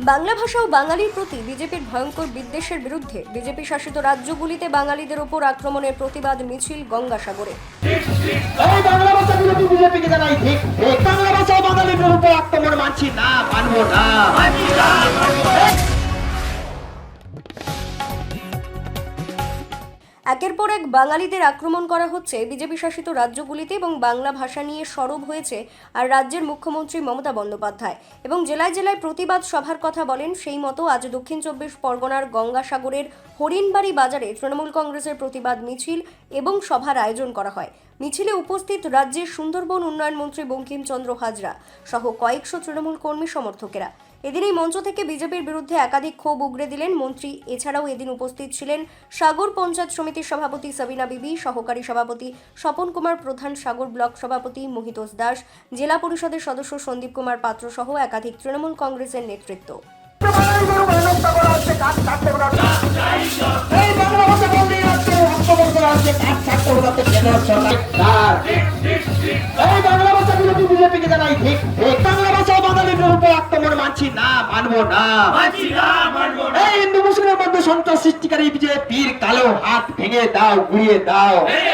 বাংলা ভাষা ও বাঙালির প্রতি বিজেপির ভয়ঙ্কর বিদ্বেষের বিরুদ্ধে বিজেপি শাসিত রাজ্যগুলিতে বাঙালিদের ওপর আক্রমণের প্রতিবাদ মিছিল গঙ্গাসাগরে। বাংলা পর এক বাঙালিদের আক্রমণ করা হচ্ছে বিজেপি শাসিত রাজ্যগুলিতে এবং বাংলা ভাষা নিয়ে সরব হয়েছে আর রাজ্যের মুখ্যমন্ত্রী মমতা বন্দ্যোপাধ্যায়। এবং জেলায় জেলায় প্রতিবাদ সভার কথা বলেন সেই মতো আজ দক্ষিণ চব্বিশ পরগনার গঙ্গাসাগরের হরিণবাড়ি বাজারে তৃণমূল কংগ্রেসের প্রতিবাদ মিছিল এবং সভার আয়োজন করা হয়। মিছিলে উপস্থিত রাজ্যের সুন্দরবন উন্নয়ন মন্ত্রী বঙ্কিমচন্দ্র হাজরা সহ কয়েকশো তৃণমূল কর্মী সমর্থকেরা এদিন এই মঞ্চ থেকে বিজেপির বিরুদ্ধে একাধিক ক্ষোভ উগরে দিলেন মন্ত্রী এছাড়াও এদিন উপস্থিত ছিলেন সাগর পঞ্চায়েত সমিতির সভাপতি সাবিনা বিবি, সহকারী সভাপতি স্বপন কুমার প্রধান, সাগর ব্লক সভাপতি মোহিতোষ দাস, জেলা পরিষদের সদস্য সন্দীপ কুমার পাত্র সহ একাধিক তৃণমূল কংগ্রেসের নেতৃত্ব। এই কাজ কেন্দ্র সরকার। এই বাংলা ভাষা বিজেপিকে জানাই ঠিক ঠিক। বাংলা ভাষা বাঙালিদের উপর আক্রমণ মানছি না মানবো না। মানছি না মানবো না। এই হিন্দু মুসলিমের মধ্যে সন্ত্রাস সৃষ্টিকারী বিজেপির কালো হাত ভেঙে দাও গুড়িয়ে দাও। ভেঙে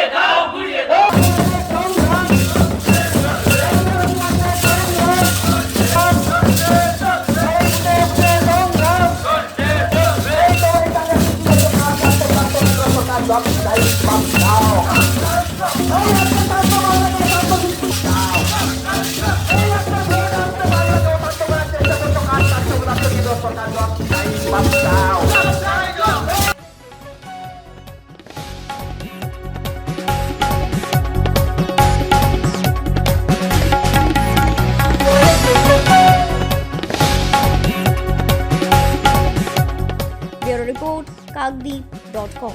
Report, kakdeep.com.